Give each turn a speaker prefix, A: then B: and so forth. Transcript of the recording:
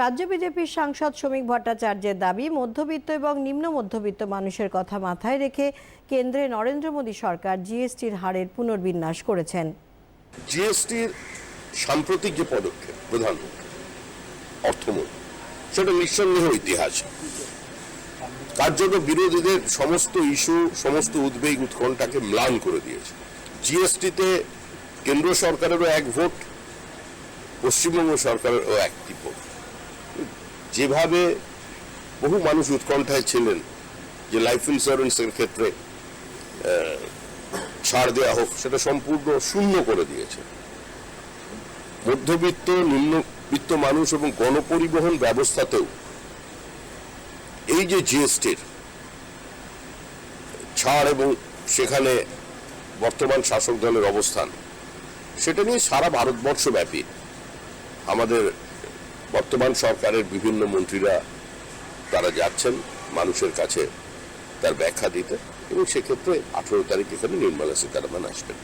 A: রাজ্য বিজেপির সাংসদ শ্রমিক ভট্টাচার্যের দাবি, মধ্যবিত্ত এবং নিম্ন মধ্যবিত্ত মানুষের কথা মাথায় রেখে কেন্দ্রে নরেন্দ্র মোদী সরকার জিএসটির হারের পুনর্বিন্যাস করেছেন।
B: জিএসটির সাম্প্রতিক যে পদক্ষেপ প্রধানমন্ত্রী অর্থমন্ত্রী, সেটা নিঃসন্দেহ ইতিহাস তার জন্য বিরোধীদের সমস্ত ইস্যু, সমস্ত উদ্বেগ উৎকণ্ঠাকে ম্লান করে দিয়েছে। জিএসটিতে কেন্দ্র সরকারেরও এক ভোট, পশ্চিমবঙ্গ সরকারেরও একটি ভোট। যেভাবে বহু মানুষ উৎকণ্ঠায় ছিলেন যে লাইফ ইন্স্যুরেন্সের ক্ষেত্রে ছাড় দেওয়া হোক, সেটা সম্পূর্ণ শূন্য করে দিয়েছে। মধ্যবিত্ত, নিম্নবিত্ত মানুষ এবং গণপরিবহন ব্যবস্থাতেও এই যে জিএসটির ছাড় এবং সেখানে বর্তমান শাসক দলের অবস্থান, সেটা নিয়ে সারা ভারতবর্ষ ব্যাপী আমাদের বর্তমান সরকারের বিভিন্ন মন্ত্রীরা তারা যাচ্ছেন মানুষের কাছে তার ব্যাখ্যা দিতে এবং সেক্ষেত্রে আঠেরো তারিখ এখানে নির্মলা সীতারামন আসবেন।